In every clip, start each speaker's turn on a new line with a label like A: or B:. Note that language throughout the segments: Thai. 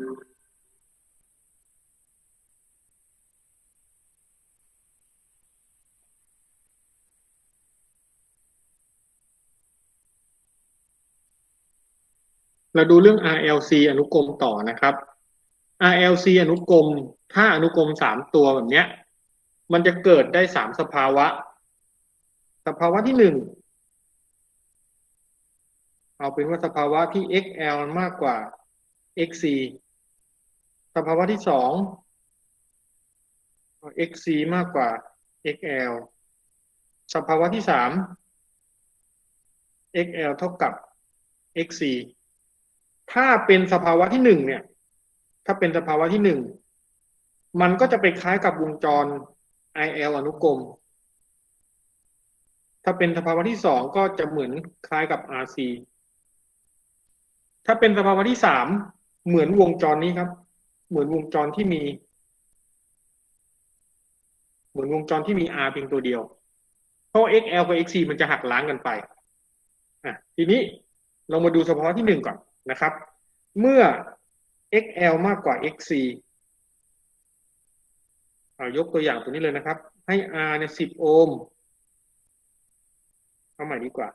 A: เราดูเรื่อง RLC อนุกรมต่อนะครับ RLC อนุกรม ถ้าอนุกรมสามตัวแบบเนี้ย มันจะเกิดได้สามสภาวะ สภาวะที่หนึ่ง เอาเป็นว่าสภาวะที่ XL มากกว่า XC สภาวะที่สอง XC มากกว่า XL สภาวะที่สาม XL เท่ากับ XC ถ้าเป็นสภาวะที่หนึ่งเนี่ย ถ้าเป็นสภาวะที่หนึ่ง มันก็จะไปคล้ายกับวงจร IL อนุกรม ถ้าเป็นสภาวะที่สองก็จะเหมือนคล้ายกับ RC ถ้าเป็นสภาวะที่สามเหมือนวงจรนี้ครับ เหมือนวงจรที่มี เหมือนวงจรที่มี R เพียงตัวเดียวเพราะ XL กับ XC มันจะหักล้างกันไปอะทีนี้เรามาดูสภาะที่หนึ่งก่อนนะครับ เมื่อ XL มากกว่า XC เอายกตัวอย่างตัวนี้เลยนะครับ ให้ R เนี่ย10 โอห์มเอาใหม่ดีกว่า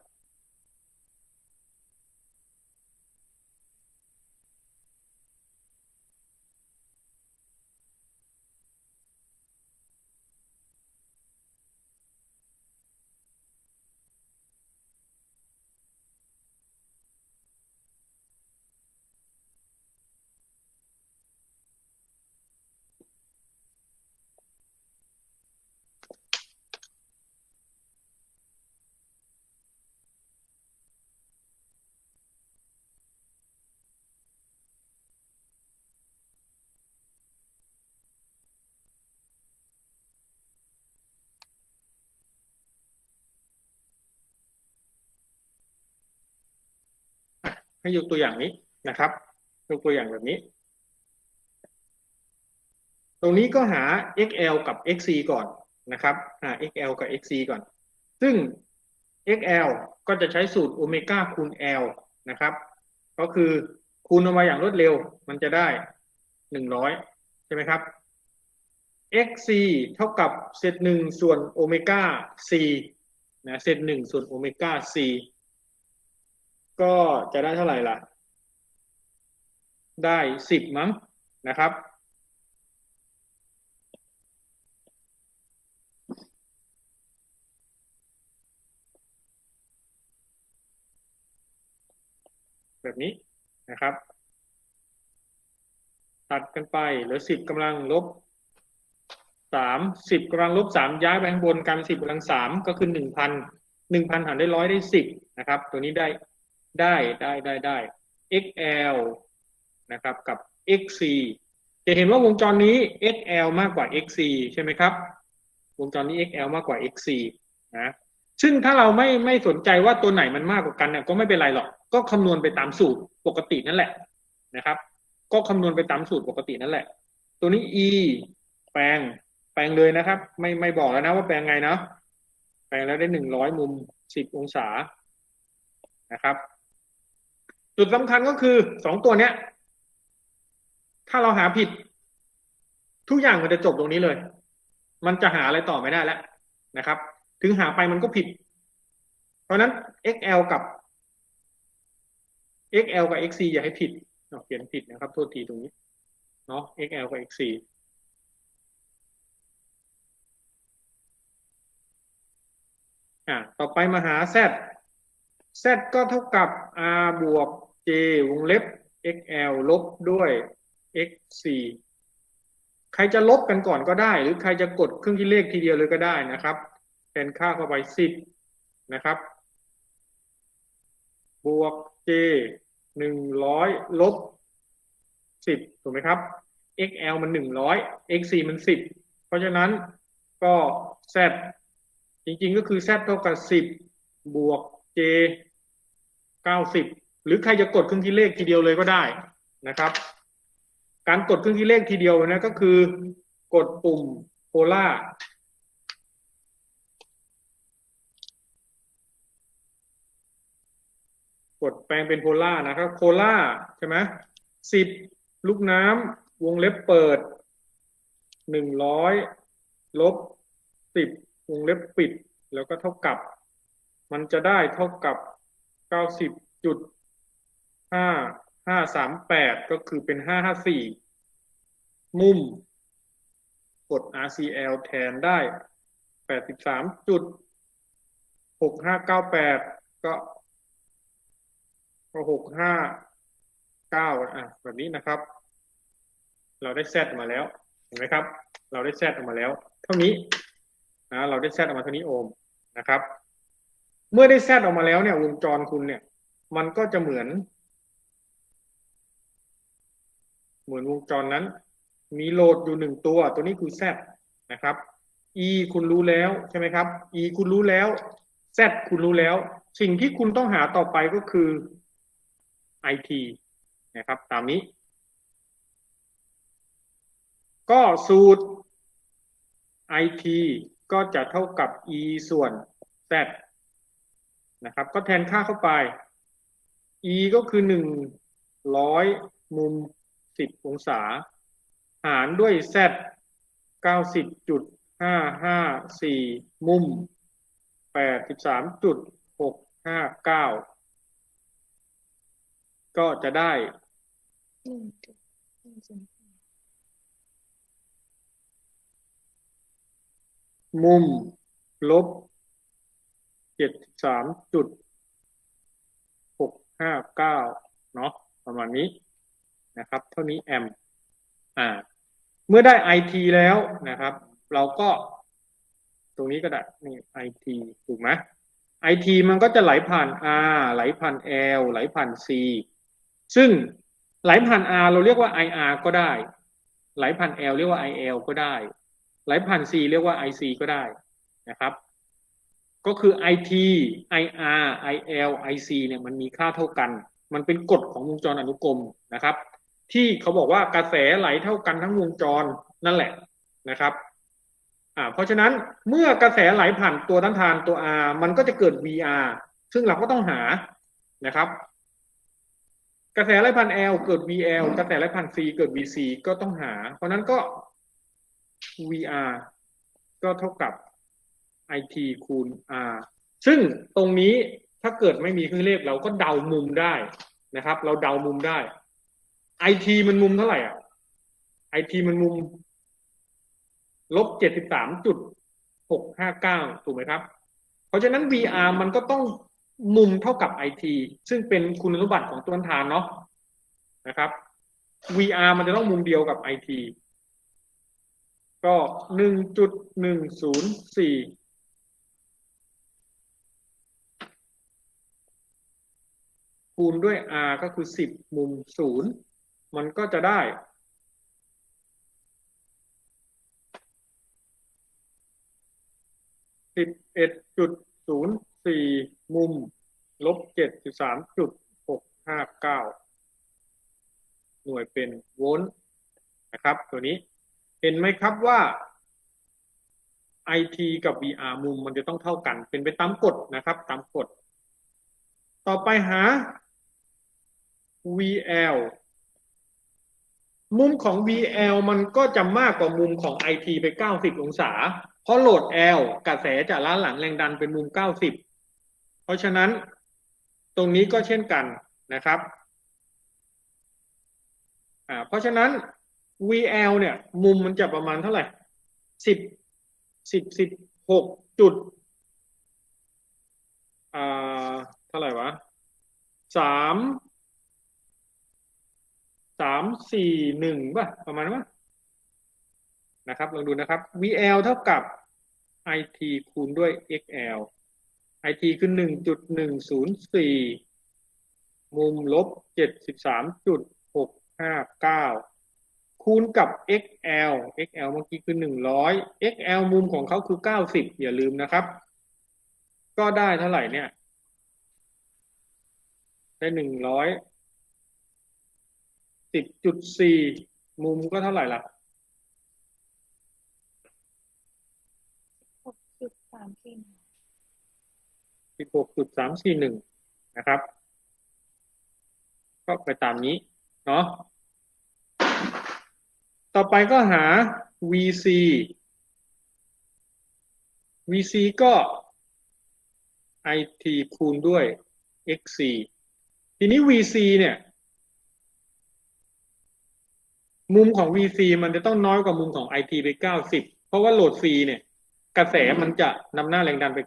A: ให้ยกตัวอย่างนี้นะครับ ยกตัวอย่างแบบนี้ ตรงนี้ก็หา XL กับ XC ก่อนนะครับหา XL กับ XC ก่อน ซึ่ง XL ก็จะใช้สูตรโอเมก้าคูณ L นะครับ ก็คือคูณออกมาอย่างรวดเร็ว มันจะได้100ใช่ไหมครับ XC เท่ากับเศษหนึ่งส่วนโอเมก้า C นะเศษหนึ่งส่วนโอเมก้า C ก็จะได้เท่าไหร่ล่ะ ได้สิบมั้งนะครับ แบบนี้นะครับ ตัดกันไปเหลือสิบกำลังลบสามสิบกำลังลบสามย้ายไปข้างบนกลายเป็นสิบกำลังสามก็คือหนึ่งพันหนึ่งพันหารได้ร้อยได้สิบนะครับ ตัวนี้ได้ ได้ได้ได้ได้ XL นะครับกับ XC จะเห็นว่าวงจรนี้ XL มากกว่า XC ใช่ไหมครับ วงจรนี้ XL มากกว่า XC นะซึ่งถ้าเราไม่ไม่สนใจว่าตัวไหนมันมากกว่ากันเนี่ยก็ไม่เป็นไรหรอก ก็คำนวณไปตามสูตรปกตินั่นแหละนะครับ ก็คำนวณไปตามสูตรปกตินั่นแหละ ตัวนี้ E แปลงแปลงเลยนะครับ ไม่ไม่บอกแล้วนะว่าแปลงไงเนาะแปลงแล้วได้หนึ่งร้อยมุมสิบองศานะครับ จุดสำคัญก็คือสองตัวเนี้ย ถ้าเราหาผิด ทุกอย่างมันจะจบตรงนี้เลย มันจะหาอะไรต่อไม่ได้แล้วนะครับ ถึงหาไปมันก็ผิด เพราะนั้น XL กับ XL กับ XC อย่าให้ผิดเขียนผิดนะครับ โทษทีตรงนี้ เนาะ XL กับ XC อะต่อไปมาหา Z Z ก็เท่ากับ R บวก J วงเล็บ XL ลบด้วย XC ใครจะลบกันก่อนก็ได้ หรือใครจะกดเครื่องคิดเลขทีเดียวเลยก็ได้นะครับแทนค่าเข้าไปสิบนะครับ บวก j หนึ่งร้อยลบสิบถูกไหมครับ xl มันหนึ่งร้อย xc มันสิบเพราะฉะนั้นก็ z จริงๆก็คือ z เท่ากับสิบบวก j เก้าสิบ หรือใครจะกดเครื่องคิดเลขทีเดียวเลยก็ได้นะครับ การกดเครื่องคิดเลขทีเดียวนะก็คือ กดปุ่มโพล่ากดแปลงเป็นโพล่านะครับโพล่าใช่ไหมสิบลูกน้ำวงเล็บเปิดหนึ่งร้อยลบสิบวงเล็บปิด แล้วก็เท่ากับ มันจะได้เท่ากับเก้าสิบจุด ห้าห้าสามแปดก็คือเป็นห้าห้าสี่มุม กด RCL แทนได้แปดสิบสามจุดหกห้าเก้าแปดก็ก็หกห้าเก้าอะแบบนี้นะครับ เราได้แซดมาแล้วเห็นไหมครับ เราได้แซดออกมาแล้ว เท่านี้นะเราได้แซดออกมาเท่านี้โอห์มนะครับ เมื่อได้แซดออกมาแล้วเนี่ยวงจรคุณเนี่ย มันก็จะเหมือน เหมือนวงจรนั้น มีโหลดอยู่หนึ่งตัว ตัวนี้คือ Z นะครับ E คุณรู้แล้วใช่ไหมครับ E คุณรู้แล้ว Z คุณรู้แล้ว สิ่งที่คุณต้องหาต่อไปก็คือ IT นะครับ ตามนี้ ก็สูตร IT ก็จะเท่ากับ E ส่วน Z นะครับ ก็แทนค่าเข้าไป E ก็คือหนึ่งร้อยมุม สิบองศา หารด้วย Z เก้าสิบจุดห้าห้าสี่มุมแปดสิบสามจุดหกห้าเก้าก็จะได้มุมลบเจ็ดสามจุดหกห้าเก้าเนาะประมาณนี้ นะครับ เท่านี้แอมป์อ่า เมื่อได้ IT แล้วนะครับ เราก็ตรงนี้ก็ได้นี่ IT ถูกไหม IT มันก็จะไหลผ่าน R ไหลผ่าน L ไหลผ่าน C ซึ่งไหลผ่าน R เราเรียกว่า IR ก็ได้ ไหลผ่าน L เรียกว่า IL ก็ได้ ไหลผ่าน C เรียกว่า IC ก็ได้นะครับ ก็คือ IT IR IL IC เนี่ยมันมีค่าเท่ากัน มันเป็นกฎของวงจรอนุกรมนะครับ ที่เขาบอกว่ากระแสไหลเท่ากันทั้งวงจรนั่นแหละนะครับอ่าเพราะฉะนั้นเมื่อกระแสไหลผ่านตัวต้านทานตัว R มันก็จะเกิด VR ซึ่งเราก็ต้องหานะครับ กระแสไหลผ่าน L เกิด VL กระแสไหลผ่าน C เกิด VC ก็ต้องหา เพราะนั้นก็ VR ก็เท่ากับ IT คูณ R ซึ่งตรงนี้ถ้าเกิดไม่มีเครื่องเลขเราก็เดามุมได้นะครับ เราเดามุมได้ IT มันมุมเท่าไหร่อะ IT มันมุมลบเจ็ดสิบสามจุดหกห้าเก้าถูกไหมครับ เพราะฉะนั้น VR มันก็ต้องมุมเท่ากับ IT ซึ่งเป็นคุณสมบัติของตัวทานเนาะนะครับ VR มันจะต้องมุมเดียวกับ IT ก็หนึ่งจุดหนึ่งศูนย์สี่คูณด้วย R ก็คือสิบมุมศูนย์ มันก็จะได้ สิบเอ็ดจุดศูนย์สี่มุม ลบเจ็ดสิบสามจุดหกห้าเก้าหน่วยเป็นโวลต์นะครับ ตัวนี้เห็นไหมครับว่า IT กับ VR มุมมันจะต้องเท่ากัน เป็นไปตามกฎนะครับ ตามกฎ ต่อไปหา VL มุมของ VL มันก็จะมากกว่ามุมของ IT ไป 90 องศา เพราะโหลด L กระแสจากล้านหลังแรงดันเป็นมุม 90 เพราะฉะนั้นตรงนี้ก็เช่นกันนะครับอ่าเพราะฉะนั้น VL เนี่ย มุมมันจะประมาณเท่าไหร่ 10 10 16จุดอ่าเท่าไหร่วะสาม สามสี่หนึ่งป่ะประมาณนั้นป่ะนะครับลองดูนะครับ VL เท่ากับ IT คูณด้วย XL IT คือหนึ่งจุดหนึ่งศูนย์สี่มุมลบเจ็ดสิบสามจุดหกห้าเก้าคูณกับ XL XL เมื่อกี้คือหนึ่งร้อย XL มุมของเขาคือเก้าสิบอย่าลืมนะครับ ก็ได้เท่าไหร่เนี่ย ได้หนึ่งร้อย สิบจุดสี่มุมก็เท่าไหร่ล่ะ
B: หกจุดสามสี่
A: สิบหกจุดสามสี่หนึ่งนะครับ ก็ไปตามนี้ เนาะต่อไปก็หา VC VC ก็ IT คูณด้วย XC ทีนี้ VC เนี่ย มุมของ VC มันจะต้องน้อยกว่ามุมของ IT ไป90เพราะว่าโหลด C เนี่ย กระแสมันจะนำหน้าแรงดันไป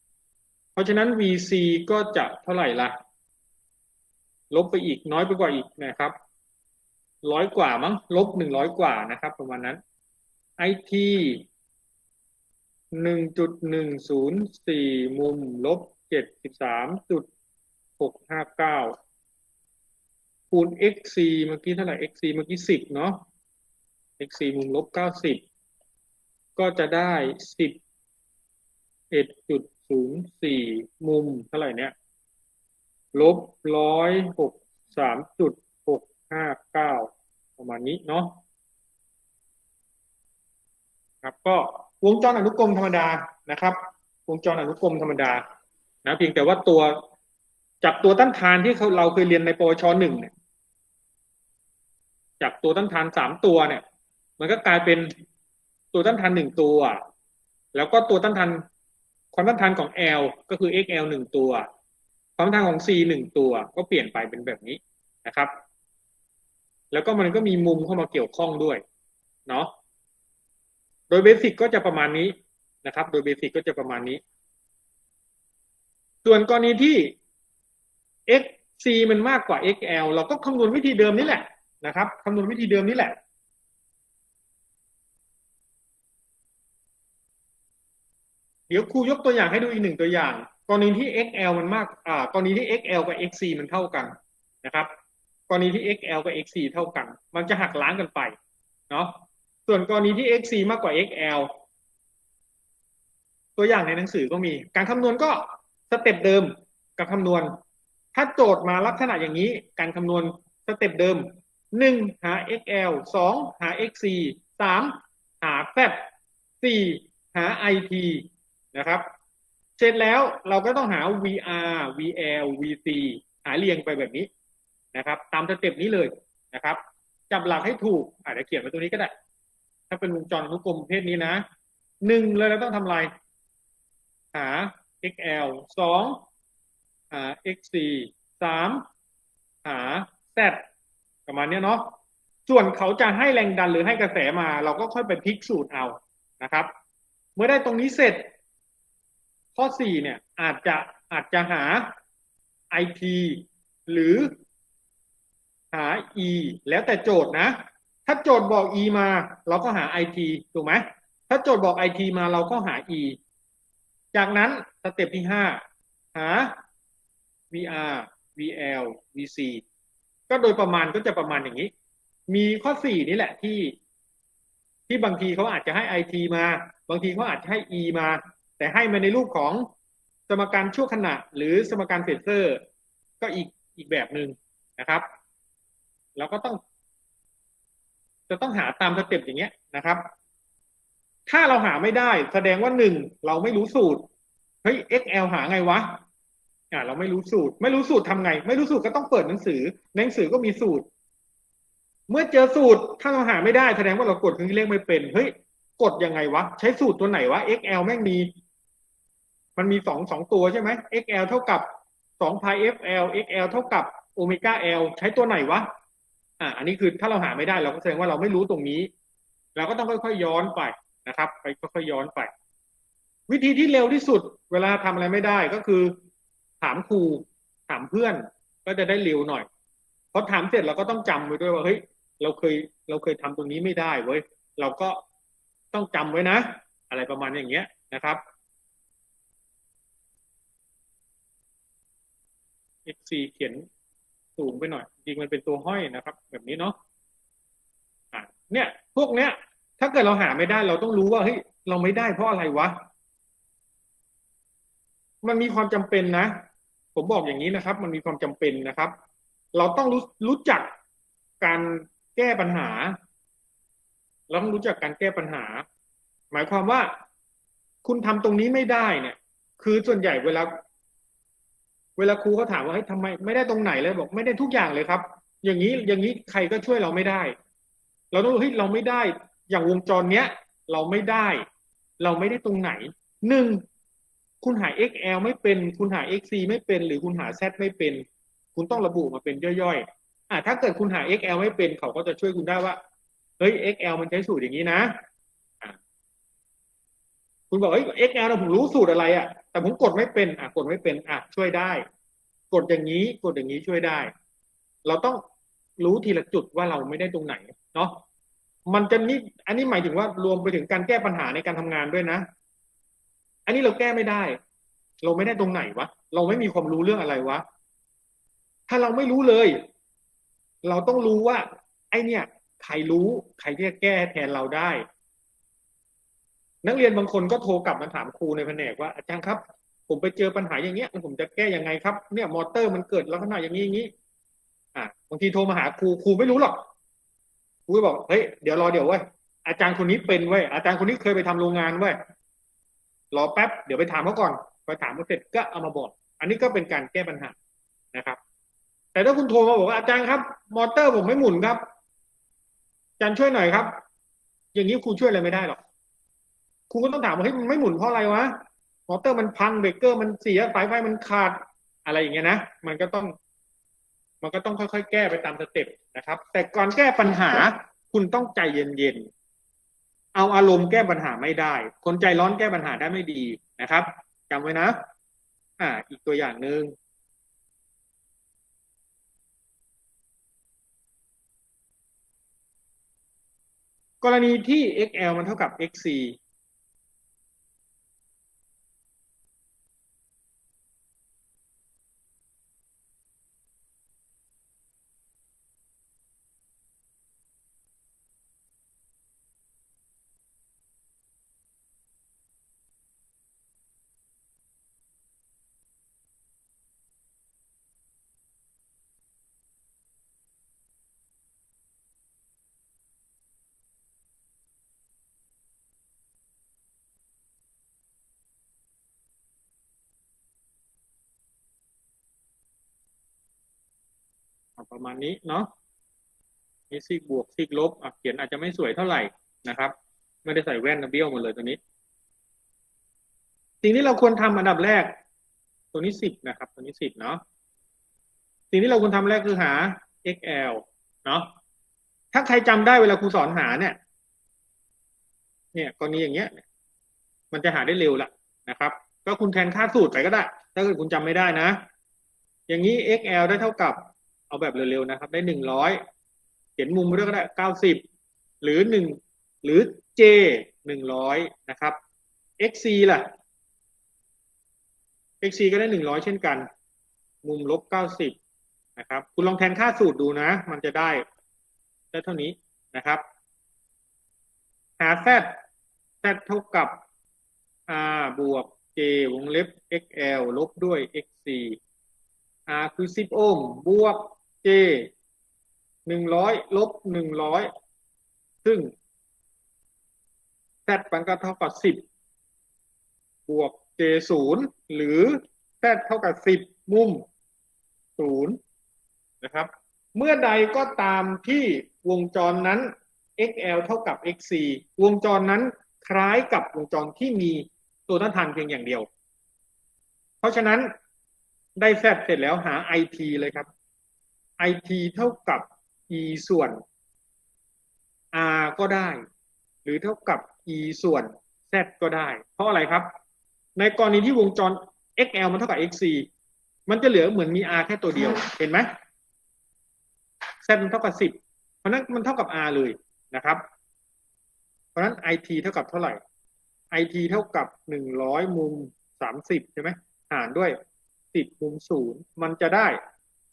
A: 90เพราะฉะนั้น VC ก็จะเท่าไหร่ล่ะลบไปอีกน้อยไปกว่าอีกนะครับร้อยกว่ามั้งลบหนึ่งร้อยกว่านะครับ ประมาณนั้น IT หนึ่งจุดหนึ่งศูนย์สี่มุมลบเจ็ดสิบสามจุดหกห้าเก้า คูณ xc เมื่อกี้เท่าไหร่ xc เมื่อกี้สิบเนาะ xc มุมลบเก้าสิบก็จะได้สิบเอ็ดจุดศูนย์สี่มุมเท่าไหร่เนี่ยลบร้อยหกสามจุดหกห้าเก้าประมาณนี้เนาะครับก็วงจรอนุกรมธรรมดานะครับ วงจรอนุกรมธรรมดานะเพียงแต่ว่าตัวจากตัวต้านทานที่เขาเราเคยเรียนในปวชหนึ่งเนี่ย จากตัวต้านทานสามตัวเนี่ย มันก็กลายเป็นตัวต้านทานหนึ่งตัว แล้วก็ตัวต้านทานความต้านทานของ L ก็คือ XL หนึ่งตัว ความต้านทานของ C หนึ่งตัว ก็เปลี่ยนไปเป็นแบบนี้นะครับ แล้วก็มันก็มีมุมเข้ามาเกี่ยวข้องด้วยเนาะโดยเบสิกก็จะประมาณนี้นะครับ โดยเบสิกก็จะประมาณนี้ ส่วนกรณีที่ xc มันมากกว่า xl เราก็คำนวณวิธีเดิมนี่แหละ นะครับคำนวณวิธีเดิมนี่แหละเดี๋ยวครูยกตัวอย่างให้ดูอีกหนึ่งตัวอย่าง กรณีที่ xl มันมาก อ่า กรณีที่ xl กับ xc มันเท่ากันนะครับ กรณีที่ xl กับ xc เท่ากัน มันจะหักล้างกันไป เนาะ ส่วนกรณีที่ xc มากกว่า xl ตัวอย่างในหนังสือก็มี การคำนวณก็สเต็ปเดิมกับคำนวณ ถ้าโจทย์มาลักษณะอย่างนี้ การคำนวณสเต็ปเดิม หนึ่งหา xl สองหา xc สามหา z สี่หา it นะครับ เสร็จแล้วเราก็ต้องหา vr vl vc หาเรียงไปแบบนี้นะครับ ตามสเต็ปนี้เลยนะครับจับหลักให้ถูกอาจจะเขียนไว้ตรงนี้ก็ได้ ถ้าเป็นวงจรอนุกรมเพศนี้นะหนึ่งเลยเราต้องทำไรหา xl สองหา xc สามหา z ประมาณนี้เนาะส่วนเขาจะให้แรงดันหรือให้กระแสมา เราก็ค่อยไปพลิกสูตรเอานะครับ เมื่อได้ตรงนี้เสร็จ ข้อสี่เนี่ยอาจจะอาจจะหา IT หรือหา E แล้วแต่โจทย์นะ ถ้าโจทย์บอก E มา เราก็หา IT ถูกไหมถ้าโจทย์บอก IT มาเราก็หา E จากนั้นสเต็ปที่ห้าหา VR VL VC ก็โดยประมาณก็จะประมาณอย่างนี้ มีข้อสี่นี่แหละที่ ที่บางทีเขาอาจจะให้ IT มา บางทีเขาอาจจะให้ E มา แต่ให้มาในรูปของสมการชั่วขณะ หรือสมการเฟเซอร์ ก็อีกอีกแบบหนึ่งนะครับเราก็ต้อง จะต้องหาตามสเต็ปอย่างเงี้ยนะครับ ถ้าเราหาไม่ได้ แสดงว่าหนึ่งเราไม่รู้สูตรเฮ้ย XL หาไงวะ อ่าเราไม่รู้สูตร ไม่รู้สูตรทำไง ไม่รู้สูตรก็ต้องเปิดหนังสือหนังสือก็มีสูตร เมื่อเจอสูตรถ้าเราหาไม่ได้แสดงว่าเรากดเครื่องเลขไม่เป็นเฮ้ยกดยังไงวะ ใช้สูตรตัวไหนวะ XL แม่งมี มันมีสองสองตัวใช่ไหม XL เท่ากับสองพาย FL XL เท่ากับโอเมก้า L ใช้ตัวไหนวะอ่า อันนี้คือถ้าเราหาไม่ได้เราก็แสดงว่าเราไม่รู้ตรงนี้เราก็ต้องค่อยๆย้อนไปนะครับ ไปค่อยๆย้อนไป วิธีที่เร็วที่สุด เวลาทำอะไรไม่ได้ก็คือ ถามครูถามเพื่อนก็จะได้เร็วหน่อยพอถามเสร็จเราก็ต้องจำไว้ด้วยว่าเฮ้ยเราเคยเราเคยทำตรงนี้ไม่ได้เว้ยเราก็ต้องจำไว้นะ อะไรประมาณอย่างเงี้ยนะครับ xc เขียนสูงไปหน่อย จริงมันเป็นตัวห้อยนะครับ แบบนี้เนาะะเนี่ย พวกเนี้ย ถ้าเกิดเราหาไม่ได้ เราต้องรู้ว่าเฮ้ยเราไม่ได้เพราะอะไรวะ มันมีความจำเป็นนะ ผมบอกอย่างนี้นะครับ มันมีความจำเป็นนะครับ เราต้องรู้รู้จักการแก้ปัญหาเราต้องรู้จักการแก้ปัญหา หมายความว่า คุณทำตรงนี้ไม่ได้เนี่ย คือส่วนใหญ่เวลา เวลาครูเขาถามว่าเฮ้ยทำไมไม่ได้ตรงไหนเลยบอก ไม่ได้ทุกอย่างเลยครับ อย่างนี้อย่างนี้ใครก็ช่วยเราไม่ได้ เราต้องรู้เฮ้ยเราไม่ได้ อย่างวงจรเนี้ย เราไม่ได้ เราไม่ได้ตรงไหนหนึ่ง คุณหา XL ไม่เป็น คุณหา XC ไม่เป็น หรือคุณหา Z ไม่เป็น คุณต้องระบุมาเป็นย่อยๆอะถ้าเกิดคุณหา XL ไม่เป็น เขาก็จะช่วยคุณได้ว่า เฮ้ย XL มันใช้สูตรอย่างนี้นะคุณบอกเฮ้ย XL นะผมรู้สูตรอะไรอะ แต่ผมกดไม่เป็น อะ กดไม่เป็น อะ ช่วยได้ กดอย่างนี้ กดอย่างนี้ช่วยได้ เราต้องรู้ทีละจุดว่าเราไม่ได้ตรงไหน เนาะ มันจะนี่ อันนี้หมายถึงว่ารวมไปถึงการแก้ปัญหาในการทำงานด้วยนะ อันนี้เราแก้ไม่ได้ เราไม่ได้ตรงไหนวะ เราไม่มีความรู้เรื่องอะไรวะ ถ้าเราไม่รู้เลย เราต้องรู้ว่า ไอเนี่ย ใครรู้ ใครที่จะแก้แทนเราได้ นักเรียนบางคนก็โทรกลับมาถามครูในแผนกว่าอาจารย์ครับ ผมไปเจอปัญหาอย่างเงี้ย ผมจะแก้ยังไงครับ เนี่ยมอเตอร์มันเกิดลักษณะอย่างนี้อย่างนี้ อะบางทีโทรมาหาครูครูไม่รู้หรอกครูบอกเฮ้ยเดี๋ยวรอเดี๋ยวเว้ยอาจารย์คนนี้เป็นเว้ยอาจารย์คนนี้เคยไปทำโรงงานเว้ย รอแป๊บเดี๋ยวไปถามเขาก่อนไปถามเขาเสร็จก็เอามาบอก อันนี้ก็เป็นการแก้ปัญหานะครับ แต่ถ้าคุณโทรมาบอกว่าอาจารย์ครับ มอเตอร์ผมไม่หมุนครับอาจารย์ช่วยหน่อยครับ อย่างนี้ครูช่วยอะไรไม่ได้หรอกครูก็ต้องถามว่าเฮ้ยมันไม่หมุนเพราะอะไรวะมอเตอร์มันพังเบรกเกอร์มันเสียสายไฟมันขาดอะไรอย่างเงี้ยนะมันก็ต้อง มันก็ต้องค่อยๆ แก้ไปตามสเต็ปนะครับ แต่ก่อนแก้ปัญหาคุณต้องใจเย็นๆ เอาอารมณ์แก้ปัญหาไม่ได้ คนใจร้อนแก้ปัญหาได้ไม่ดีนะครับจำไว้นะ อ่า อีกตัวอย่างหนึ่งกรณีที่ xl มันเท่ากับ xc ประมาณนี้เนาะนี่ซีกบวกซีกลบเขียนอาจจะไม่สวยเท่าไหร่นะครับ ไม่ได้ใส่แว่นนะเบี้ยวหมดเลยตัวนี้ สิ่งที่เราควรทำอันดับแรก ตัวนี้สิบนะครับ ตัวนี้สิบเนาะสิ่งที่เราควรทำแรกคือหา xl เนาะถ้าใครจำได้เวลาครูสอนหาเนี่ย เนี่ยกรณีอย่างเงี้ย มันจะหาได้เร็วละนะครับ ก็คุณแทนค่าสูตรไปก็ได้ ถ้าเกิดคุณจำไม่ได้นะ อย่างนี้ xl ได้เท่ากับ เอาแบบเร็วๆนะครับ ได้หนึ่งร้อยเขียนมุมไปด้วยก็ได้เก้าสิบหรือหนึ่งหรือ j หนึ่งร้อยนะครับ xc ล่ะ xc ก็ได้หนึ่งร้อยเช่นกัน มุมลบเก้าสิบนะครับ คุณลองแทนค่าสูตรดูนะ มันจะได้ได้เท่านี้นะครับ หา z z เท่ากับ r บวก j วงเล็บ xl ลบด้วย xc r คือสิบโอห์มบวก j หนึ่งร้อยลบหนึ่งร้อยซึ่ง z มันก็เท่ากับสิบบวก j ศูนย์หรือ z เท่ากับสิบมุมศูนย์นะครับ เมื่อใดก็ตามที่วงจรนั้น xl เท่ากับ xc วงจรนั้นคล้ายกับวงจรที่มีตัวต้านทานเพียงอย่างเดียว เพราะฉะนั้นได้ z เสร็จแล้วหา it เลยครับ it เท่ากับ e ส่วน r ก็ได้ หรือเท่ากับ e ส่วน z ก็ได้ เพราะอะไรครับ ในกรณีที่วงจร xl มันเท่ากับ xc มันจะเหลือเหมือนมี r แค่ตัวเดียว เห็นไหม z มันเท่ากับสิบเพราะนั้นมันเท่ากับ r เลยนะครับ เพราะนั้น it เท่ากับเท่าไหร่ it เท่ากับหนึ่งร้อยมุมสามสิบใช่ไหมหารด้วยสิบมุมศูนย์มันจะได้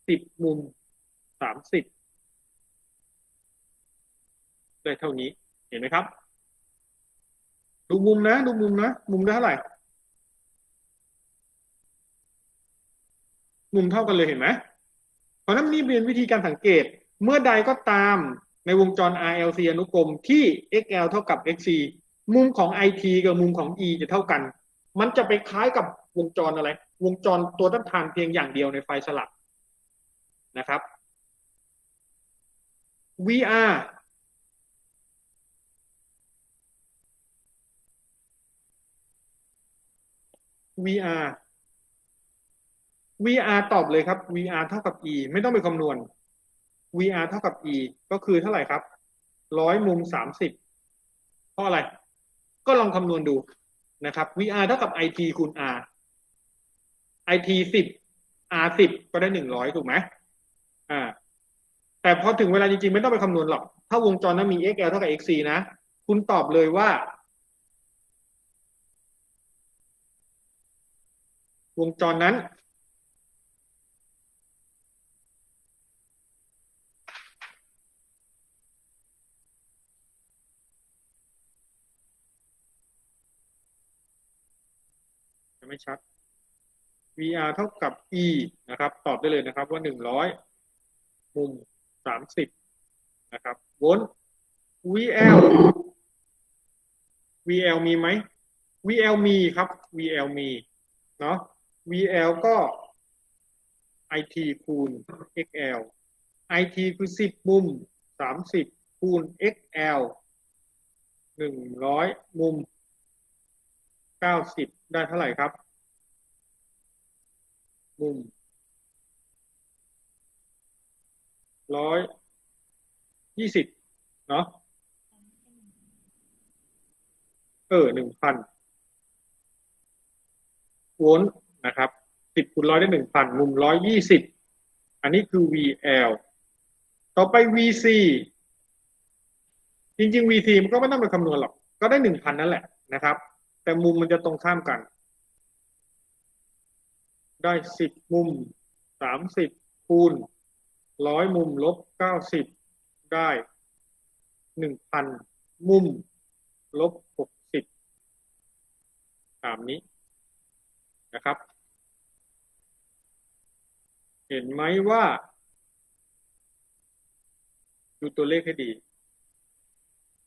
A: สิบมุม สามสิบได้เท่านี้ เห็นไหมครับ ดูมุมนะ ดูมุมนะ มุมได้เท่าไหร่ มุมเท่ากันเลยเห็นไหมเพราะนั้นนี่เป็นวิธีการสังเกต เมื่อใดก็ตามในวงจร RLC อนุกรมที่ XL เท่ากับ XC มุมของ IT กับมุมของ E จะเท่ากัน มันจะไปคล้ายกับวงจรอะไร วงจรตัวต้านทานเพียงอย่างเดียวในไฟสลับนะครับ we are we are VR ตอบเลยครับ VR เท่ากับ E ไม่ต้องไปคำนวณ VR เท่ากับ E ก็คือเท่าไหร่ครับร้อยมุมสามสิบเพราะอะไร ก็ลองคำนวณดูนะครับ VR เท่ากับ IT คูณ R IT สิบ R สิบก็ได้หนึ่งร้อยถูกไหมอ่า แต่พอถึงเวลาจริงๆ ไม่ต้องไปคำนวณหรอก ถ้าวงจรนั้นมี XL เท่ากับ XC นะ คุณตอบเลยว่า วงจรนั้น จะไม่ชัด VR เท่ากับ E นะครับ ตอบได้เลยนะครับว่าหนึ่งร้อยมุม สามสิบนะครับโวลต์ VL VL มีไหม VL มีครับ VL มีเนาะ VL ก็ IT คูณ XL IT คือสิบมุมสามสิบคูณ XL หนึ่งร้อยมุมเก้าสิบได้เท่าไหร่ครับ มุม ร้อยยี่สิบเนาะเออหนึ่งพันโวลต์นะครับสิบคูณร้อยได้หนึ่งพันมุมร้อยยี่สิบอันนี้คือ VL ต่อไป VC จริง ๆ VC มันก็ไม่ต้องไปคำนวณหรอก ก็ได้หนึ่งพันนั่นแหละนะครับ แต่มุมมันจะตรงข้ามกัน ได้สิบมุมสามสิบคูณ ร้อยมุมลบเก้าสิบได้หนึ่งพันมุมลบหกสิบตามนี้นะครับ เห็นไหมว่า ดูตัวเลขให้ดี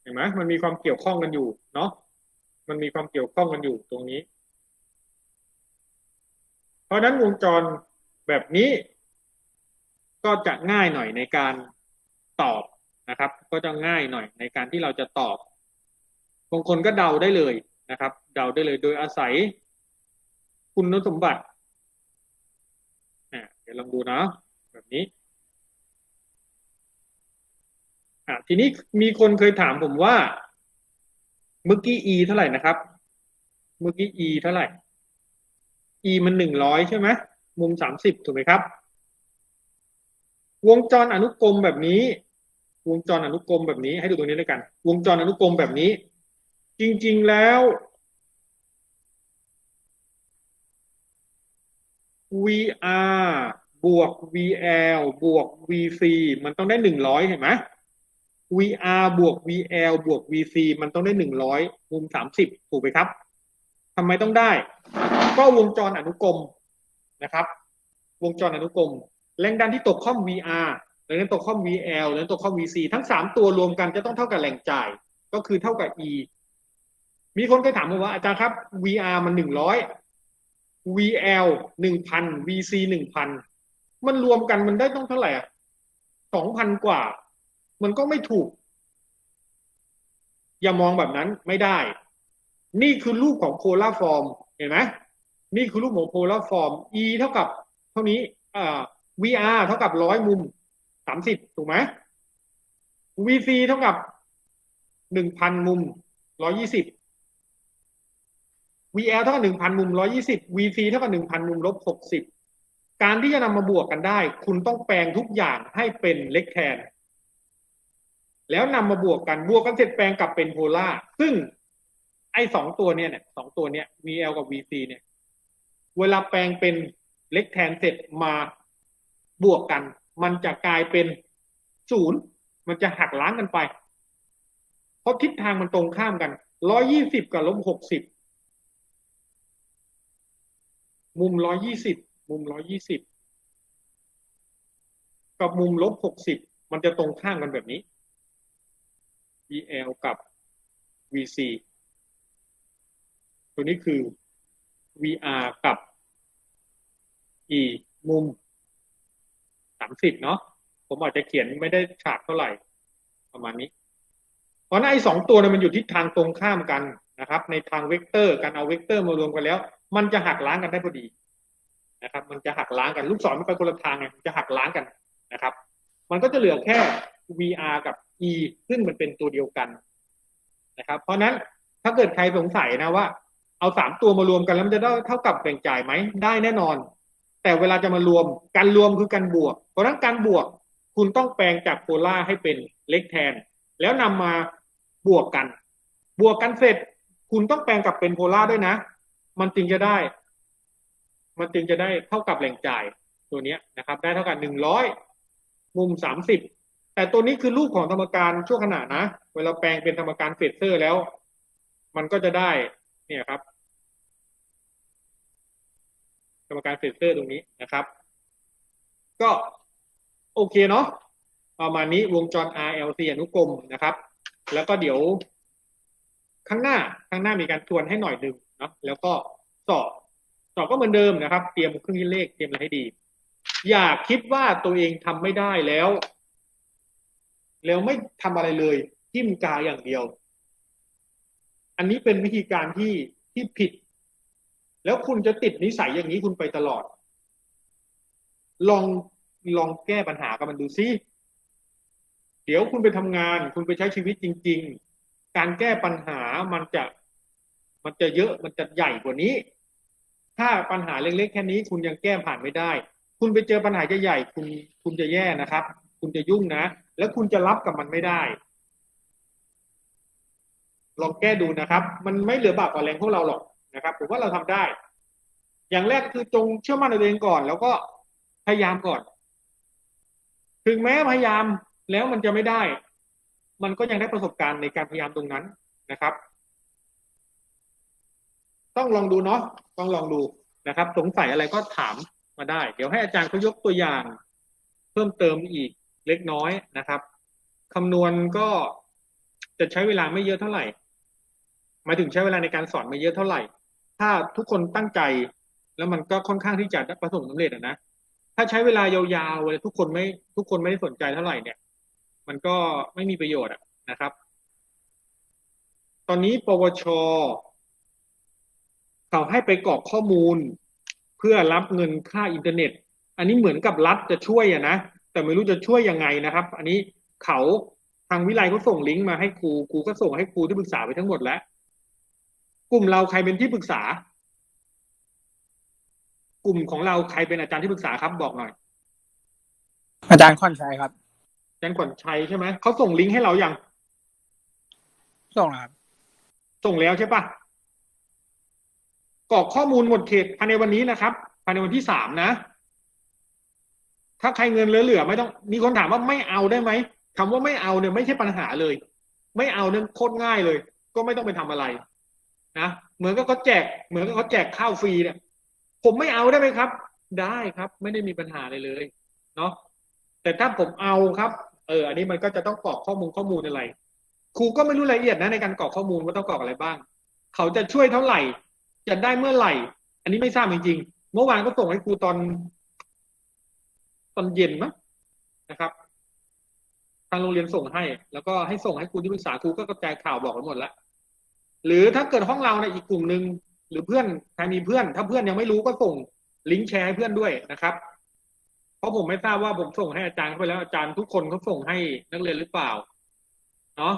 A: เห็นไหมมันมีความเกี่ยวข้องกันอยู่ เนาะมันมีความเกี่ยวข้องกันอยู่ตรงนี้ เพราะฉะนั้นวงจรแบบนี้ ก็จะง่ายหน่อยในการตอบนะครับ ก็จะง่ายหน่อยในการที่เราจะตอบบางคนก็เดาได้เลยนะครับ เดาได้เลยโดยอาศัยคุณสมบัติอะเดี๋ยวลองดูนะแบบนี้ทีนี้มีคนเคยถามผมว่า เมื่อกี้ e เท่าไหร่นะครับ เมื่อกี้ e เท่าไหร่ e มันหนึ่งร้อยใช่ไหมมุมสามสิบถูกไหมครับ วงจรอนุกรมแบบนี้ วงจรอนุกรมแบบนี้ ให้ดูตรงนี้ด้วยกัน วงจรอนุกรมแบบนี้ จริง ๆแล้ว VR บวก VL บวก VC มันต้องได้หนึ่งร้อยเห็นไหม VR บวก VL บวก VC มันต้องได้หนึ่งร้อยมุมสามสิบถูกไหมครับทำไมต้องได้ ก็วงจรอนุกรมนะครับ วงจรอนุกรม แรงดันที่ตกข้อม VR แรงดันตกข้อม VL แรงดันตกข้อม VC ทั้งสามตัวรวมกันจะต้องเท่ากับแรงจ่าย ก็คือเท่ากับ E มีคนเคยถามผมว่าอาจารย์ครับ VR มันหนึ่งร้อย VL หนึ่งพัน VC หนึ่งพันมันรวมกันมันได้ต้องเท่าไหร่สองพันกว่า มันก็ไม่ถูก อย่ามองแบบนั้นไม่ได้ นี่คือรูปของโพลาร์ฟอร์ม เห็นไหมนี่คือรูปของโพลาร์ฟอร์ม E เท่ากับ เท่านี้อ่า VR เท่ากับร้อยมุมสามสิบถูกไหม VC เท่ากับหนึ่งพันมุมร้อยี่สิบ VL เท่ากับหนึ่งพันมุมร้อยี่สิบ VC เท่ากับหนึ่งพันมุมลบหกสิบการที่จะนำมาบวกกันได้ คุณต้องแปลงทุกอย่างให้เป็นเล็กแทน แล้วนำมาบวกกันบวกกันเสร็จแปลงกลับเป็นโพล่าซึ่งไอ้สองตัวเนี่ยเนี่ยสองตัวเนี่ย VL กับ VC เนี่ย เวลาแปลงเป็นเล็กแทนเสร็จมา บวกกัน มันจะกลายเป็นศูนย์มันจะหักล้างกันไป เพราะทิศทางมันตรงข้ามกันร้อยี่สิบกับลบหกสิบมุมร้อยี่สิบมุมร้อยี่สิบกับมุมลบหกสิบมันจะตรงข้ามกันแบบนี้ VL กับ VC ตัวนี้คือ VR กับ E มุมามสิบเนาะผมอาจจะเขียนไม่ได้ฉากเท่าไหร่ ประมาณนี้ เพราะนั้นไอ้สองตัวเนี่ยมันอยู่ทิศทางตรงข้ามกันนะครับ ในทางเวกเตอร์การเอาเวกเตอร์มารวมกันแล้ว มันจะหักล้างกันได้พอดีนะครับ มันจะหักล้างกันลูกศรมันไปคนละทางไงมันจะหักล้างกันนะครับ มันก็จะเหลือแค่ VR กับ E ซึ่งมันเป็นตัวเดียวกันนะครับ เพราะฉะนั้นถ้าเกิดใครสงสัยนะว่า เอาสามตัวมารวมกันแล้วมันจะได้เท่ากับแบ่งจ่ายไหมได้แน่นอน แต่เวลาจะมารวมการรวมคือการบวก เพราะนั้นการบวกคุณต้องแปลงจากโพล่าให้เป็นเล็กแทน แล้วนำมาบวกกัน บวกกันเสร็จ คุณต้องแปลงกลับเป็นโพล่าด้วยนะ มันจึงจะได้ มันจึงจะได้เท่ากับแหล่งจ่ายตัวนี้นะครับ ได้เท่ากับหนึ่งร้อยมุมสามสิบแต่ตัวนี้คือรูปของธรรมการชั่วขณะนะ เวลาแปลงเป็นธรรมการเฟสเซอร์แล้ว มันก็จะได้เนี่ยครับ รรมการเฟสเซอร์ตรงนี้นะครับ ก็โอเคเนาะประมาณนี้วงจร RLC อนุกรมนะครับ แล้วก็เดี๋ยว ข้างหน้าข้างหน้ามีการทวนให้หน่อยหนึ่งเนาะแล้วก็สอบสอบก็เหมือนเดิมนะครับ เตรียมเครื่องคิดเลขเตรียมอะไรให้ดี อย่าคิดว่าตัวเองทำไม่ได้แล้ว แล้วไม่ทำอะไรเลยจิ้มกาอย่างเดียว อันนี้เป็นวิธีการที่ที่ผิด แล้วคุณจะติดนิสัยอย่างนี้คุณไปตลอด ลองลองแก้ปัญหากับมันดูซิเดี๋ยวคุณไปทำงาน คุณไปใช้ชีวิตจริง ๆ การแก้ปัญหามันจะ มันจะเยอะมันจะใหญ่กว่านี้ ถ้าปัญหาเล็กๆแค่นี้ คุณยังแก้ผ่านไม่ได้ คุณไปเจอปัญหาใหญ่ๆคุณคุณจะแย่นะครับ คุณจะยุ่งนะ แล้วคุณจะรับกับมันไม่ได้ ลองแก้ดูนะครับ มันไม่เหลือบากกว่าแรงพวกเราหรอก นะครับผมว่าเราทำได้ อย่างแรกคือจงเชื่อมั่นในตัวเองก่อน แล้วก็พยายามก่อน ถึงแม้พยายามแล้วมันจะไม่ได้ มันก็ยังได้ประสบการณ์ในการพยายามตรงนั้นนะครับ ต้องลองดูเนาะต้องลองดูนะครับ สงสัยอะไรก็ถามมาได้ เดี๋ยวให้อาจารย์เขายกตัวอย่าง เพิ่มเติมอีกเล็กน้อยนะครับคำนวณก็จะใช้เวลาไม่เยอะเท่าไหร่หมายถึงใช้เวลาในการสอนไม่เยอะเท่าไหร่ ถ้าทุกคนตั้งใจ แล้วมันก็ค่อนข้างที่จะประสบความสำเร็จอะนะถ้าใช้เวลายาวๆเลยทุกคนไม่ทุกคนไม่ได้สนใจเท่าไหร่เนี่ย มันก็ไม่มีประโยชน์อะนะครับ ตอนนี้ปวชเขาให้ไปกรอกข้อมูล เพื่อรับเงินค่าอินเทอร์เน็ต อันนี้เหมือนกับรัฐจะช่วยอะนะแต่ไม่รู้จะช่วยยังไงนะครับ อันนี้เขาทางวิไลเขาส่งลิงก์มาให้ครูครูก็ส่งให้ครูที่ปรึกษาไปทั้งหมดแล้ว กลุ่มเราใครเป็นที่ปรึกษา กลุ่มของเราใครเป็นอาจารย์ที่ปรึกษาครับบอกหน่อย
C: อาจารย์ค่อนชัยครับ
A: อาจารย์ขวัญชัยใช่ไหมเขาส่งลิงก์ให้เราอย่าง
C: ส่งนะครับ
A: ส่งแล้วใช่ปะกรอกข้อมูลหมดเขตภายในวันนี้นะครับภายในวันที่สามนะ ถ้าใครเงินเหลือๆไม่ต้อง มีคนถามว่าไม่เอาได้ไหมคำว่าไม่เอาเนี่ยไม่ใช่ปัญหาเลย ไม่เอาเนี่ยโคตรง่ายเลย ก็ไม่ต้องไปทำอะไร นะเหมือนกับเขาแจก เหมือนกับเขาแจกข้าวฟรีเนี่ย ผมไม่เอาได้ไหมครับ ได้ครับ ไม่ได้มีปัญหาเลยเลยเนาะแต่ถ้าผมเอาครับ เออ อันนี้มันก็จะต้องกรอกข้อมูลข้อมูลอะไร ครูก็ไม่รู้รายละเอียดนะในการกรอกข้อมูลว่าต้องกรอกอะไรบ้าง เขาจะช่วยเท่าไหร่ จะได้เมื่อไหร่ อันนี้ไม่ทราบจริงๆเมื่อวานก็ส่งให้ครูตอน ตอนเย็นมั้งนะครับทางโรงเรียนส่งให้ แล้วก็ให้ส่งให้ครูที่ปรึกษาครูก็กระจายข่าวบอกไปหมดแล้ว หรือถ้าเกิดห้องเราในอีกกลุ่มหนึ่งหรือเพื่อนใครมีเพื่อน ถ้าเพื่อนยังไม่รู้ก็ส่งลิงก์แชร์ให้เพื่อนด้วยนะครับ เพราะผมไม่ทราบว่าผมส่งให้อาจารย์ไปแล้วอาจารย์ทุกคนเขาส่งให้นักเรียนหรือเปล่า เนาะ